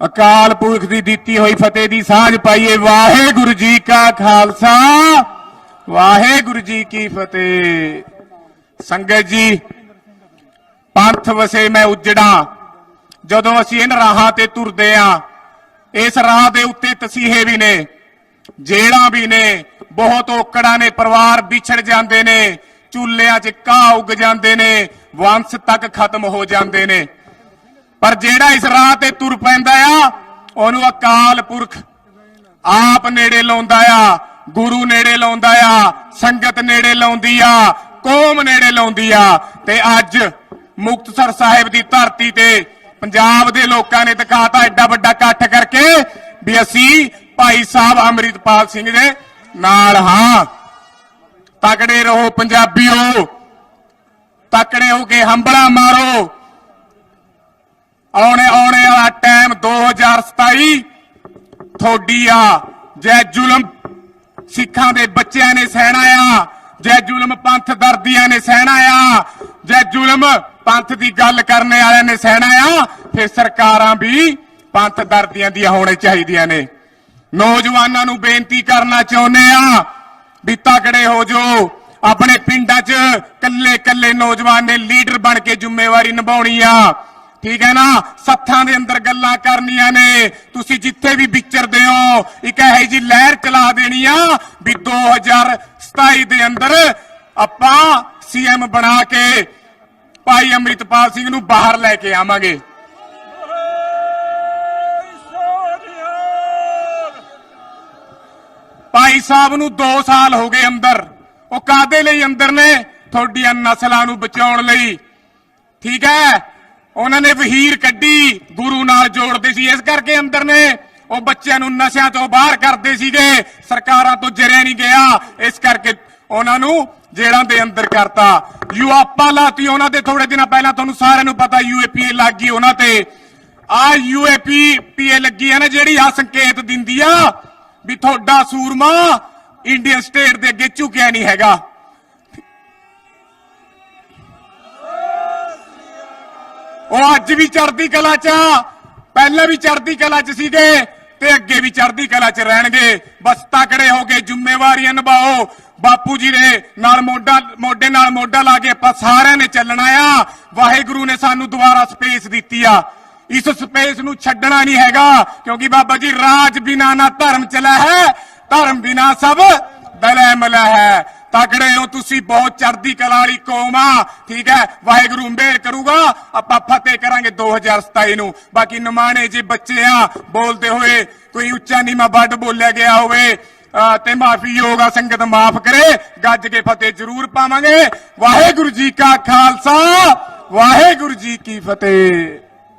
ਅਕਾਲ ਪੁਰਖ ਦੀ ਦਿੱਤੀ ਹੋਈ ਫਤਿਹ ਦੀ ਸਾਂਝ ਪਾਈਏ। ਵਾਹਿਗੁਰੂ ਜੀ ਕਾ ਖਾਲਸਾ। ਵਾਹਿਗੁਰੂ ਜੀ ਕੀ ਫਤਿਹ। ਸੰਗਤ ਜੀ, ਪੰਥ ਵਸੇ ਮੈਂ ਉਜੜਾ। ਜਦੋਂ ਅਸੀਂ ਇਹਨਾਂ ਰਾਹਾਂ ਤੇ ਤੁਰਦੇ ਆ, ਇਸ ਰਾਹ ਦੇ ਉੱਤੇ ਤਸੀਹੇ ਵੀ ਨੇ ਜੇੜਾਂ ਵੀ ਨੇ, ਬਹੁਤ ਔਕੜਾਂ ਨੇ, ਪਰਿਵਾਰ ਵਿਛੜ ਜਾਂਦੇ ਨੇ, ਚੁੱਲ੍ਹਿਆਂ 'ਚ ਘਾਹ ਉੱਗ ਜਾਂਦੇ ਨੇ, ਵੰਸ਼ ਤੱਕ ਖਤਮ ਹੋ ਜਾਂਦੇ ਨੇ। ਪਰ ਜਿਹੜਾ ਇਸ ਰਾਹ ਤੇ ਤੁਰ ਪੈਂਦਾ ਆ, ਉਹਨੂੰ ਅਕਾਲ ਪੁਰਖ ਆਪ ਨੇੜੇ ਲਾਉਂਦਾ ਆ, ਗੁਰੂ ਨੇੜੇ ਲਾਉਂਦਾ ਆ, ਸੰਗਤ ਨੇੜੇ ਲਾਉਂਦੀ ਆ, ਕੌਮ ਨੇੜੇ ਲਾਉਂਦੀ ਆ। ਤੇ ਅੱਜ ਮੁਕਤਸਰ ਸਾਹਿਬ ਦੀ ਧਰਤੀ ਤੇ ਪੰਜਾਬ ਦੇ ਲੋਕਾਂ ਨੇ ਦਿਖਾਤਾ ਐਡਾ ਵੱਡਾ ਇਕੱਠ ਕਰਕੇ ਵੀ ਅਸੀਂ ਭਾਈ ਸਾਹਿਬ ਅੰਮ੍ਰਿਤਪਾਲ ਸਿੰਘ ਦੇ ਨਾਲ ਹਾਂ। ਤਕੜੇ ਰਹੋ ਪੰਜਾਬੀਓ, ਤਕੜੇ ਹੋ ਕੇ ਹੰਬੜਾ ਮਾਰੋ। ਆਉਣੇ ਆਉਣੇ ਵਾਲਾ ਟਾਈਮ 2027 ਥੋੜੀ ਆ ਜੈ ਜ਼ੁਲਮ ਸਿੱਖਾਂ ਦੇ ਬੱਚਿਆਂ ਨੇ ਸਹਿਣਾ ਆ, ਜੈ ਜ਼ੁਲਮ ਪੰਥ ਦਰਦੀਆਂ ਨੇ ਸਹਿਣਾ ਆ, ਜੈ ਜ਼ੁਲਮ ਪੰਥ ਦੀ ਗੱਲ ਕਰਨ ਵਾਲਿਆਂ ਨੇ ਸਹਿਣਾ ਆ, ਫਿਰ ਸਰਕਾਰਾਂ ਵੀ ਪੰਥ ਦਰਦੀਆਂ ਦੀਆਂ ਹੋਣੇ ਚਾਹੀਦੀਆਂ ਨੇ। ਨੌਜਵਾਨਾਂ ਨੂੰ ਬੇਨਤੀ ਕਰਨਾ ਚਾਹੁੰਦੇ ਆ ਵੀ ਤਕੜੇ ਹੋ ਜਾਓ। ਆਪਣੇ ਪਿੰਡਾਂ 'ਚ ਕੱਲੇ ਕੱਲੇ ਨੌਜਵਾਨ ਨੇ ਲੀਡਰ ਬਣ ਕੇ ਜ਼ਿੰਮੇਵਾਰੀ ਨਿਭਾਉਣੀ ਆ। ਠੀਕ ਹੈ ਨਾ? ਸੱਥਾਂ ਦੇ ਅੰਦਰ ਗੱਲਾਂ ਕਰਨੀਆਂ ਨੇ। ਤੁਸੀਂ ਜਿੱਥੇ ਵੀ ਵਿਚਰਦੇ ਹੋ, ਇੱਕ ਇਹੋ ਜੀ ਲਹਿਰ ਚਲਾ ਦੇਣੀ ਆ ਵੀ 2027 ਦੇ ਅੰਦਰ ਆਪਾਂ ਸੀਐਮ ਬਣਾ ਕੇ ਭਾਈ ਅੰਮ੍ਰਿਤਪਾਲ ਸਿੰਘ ਨੂੰ ਬਾਹਰ ਲੈ ਕੇ ਆਵਾਂਗੇ। ਭਾਈ ਸਾਹਿਬ ਨੂੰ 2 ਸਾਲ ਹੋ ਗਏ ਅੰਦਰ। ਉਹ ਕਾਦੇ ਲਈ ਅੰਦਰ ਨੇ? ਤੁਹਾਡੀਆਂ ਨਸਲਾਂ ਨੂੰ ਬਚਾਉਣ ਲਈ। ਠੀਕ ਹੈ? ਉਹਨਾਂ ਨੇ ਵਹੀਰ ਕੱਢੀ, ਗੁਰੂ ਨਾਲ ਜੋੜਦੇ ਸੀ। ਇਸ ਕਰਕੇ ਅੰਦਰ ਨੇ ਉਹ ਬੱਚਿਆਂ ਨੂੰ ਨਸ਼ਿਆਂ ਤੋਂ ਬਾਹਰ ਕਰਦੇ ਸੀਗੇ। ਸਰਕਾਰਾਂ ਤੋਂ ਜਰਿਆ ਨਹੀਂ ਗਿਆ। ਇਸ ਕਰਕੇ ਉਹਨਾਂ ਨੂੰ ਜੇਲਾਂ ਦੇ ਅੰਦਰ ਕਰਤਾ। ਯੂਆਪਾ ਲਾਤੀ ਉਹਨਾਂ ਦੇ ਥੋੜੇ ਦਿਨਾਂ ਪਹਿਲਾਂ। ਤੁਹਾਨੂੰ ਸਾਰਿਆਂ ਨੂੰ ਪਤਾ ਯੂਏਪੀਏ ਲੱਗ ਗਈ ਉਹਨਾਂ ਤੇ। ਆ ਯੂਏਪੀ ਪੀਏ ਲੱਗੀ ਹੈ ਨਾ ਜਿਹੜੀ ਆ ਸੰਕੇਤ ਦਿੰਦੀ ਆ ਵੀ ਤੁਹਾਡਾ ਸੂਰਮਾ ਇੰਡੀਅਨ ਸਟੇਟ ਦੇ ਅੱਗੇ ਝੁਕਿਆ ਨਹੀਂ ਹੈਗਾ। ਉਹ ਅੱਜ ਵੀ ਚੜ੍ਹਦੀ ਕਲਾ 'ਚ ਆ, ਪਹਿਲਾਂ ਵੀ ਚੜ੍ਹਦੀ ਕਲਾ 'ਚ ਸੀਗੇ ਤੇ ਅੱਗੇ ਵੀ ਚੜ੍ਹਦੀ ਕਲਾ 'ਚ ਰਹਿਣਗੇ। ਬਸ ਤਕੜੇ ਹੋ ਕੇ ਜ਼ਿੰਮੇਵਾਰੀਆਂ ਨਿਭਾਓ। ਬਾਪੂ ਜੀ ਦੇ ਨਾਲ ਮੋਢਾ ਮੋਢੇ ਨਾਲ ਮੋਢਾ ਲਾ ਕੇ ਆਪਾਂ ਸਾਰਿਆਂ ਨੇ ਚੱਲਣਾ ਆ। ਵਾਹਿਗੁਰੂ ਨੇ ਸਾਨੂੰ ਦੁਬਾਰਾ ਸਪੇਸ ਦਿੱਤੀ ਆ। ਇਸ ਸਪੇਸ ਨੂੰ ਛੱਡਣਾ ਨਹੀਂ ਹੈਗਾ ਕਿਉਂਕਿ ਬਾਬਾ ਜੀ ਰਾਜ ਬਿਨਾ ਨਾ ਧਰਮ ਚਲਾ ਹੈ ਧਰਮ ਬਿਨਾ ਸਭ ਦਲੈ ਮਲਾ ਹੈ। ਤਕੜੇ ਹੋ ਤੁਸੀਂ, ਬਹੁਤ ਚੜ੍ਹਦੀ ਕਲਾ ਵਾਲੀ ਕੌਮ ਆ। ਠੀਕ ਹੈ? ਵਾਹਿਗੁਰੂ ਮੇਰ ਕਰੂਗਾ। ਆਪਾਂ ਫਤਿਹ ਕਰਾਂਗੇ 2027 ਨੂੰ। ਬਾਕੀ ਨਮਾਣੇ ਜੇ ਬੱਚੇ ਆ, ਬੋਲਦੇ ਹੋਏ ਕੋਈ ਉੱਚਾ ਨੀਵਾਂ ਵੱਡ ਬੋਲਿਆ ਗਿਆ ਹੋਵੇ ਤੇ ਮਾਫੀ ਯੋਗਾ ਸੰਗਤ ਮਾਫ ਕਰੇ। ਗੱਜ ਕੇ ਫਤਿਹ ਜ਼ਰੂਰ ਪਾਵਾਂਗੇ। ਵਾਹਿਗੁਰੂ ਜੀ ਕਾ ਖਾਲਸਾ, ਵਾਹਿਗੁਰੂ ਜੀ ਕੀ ਫਤਿਹ।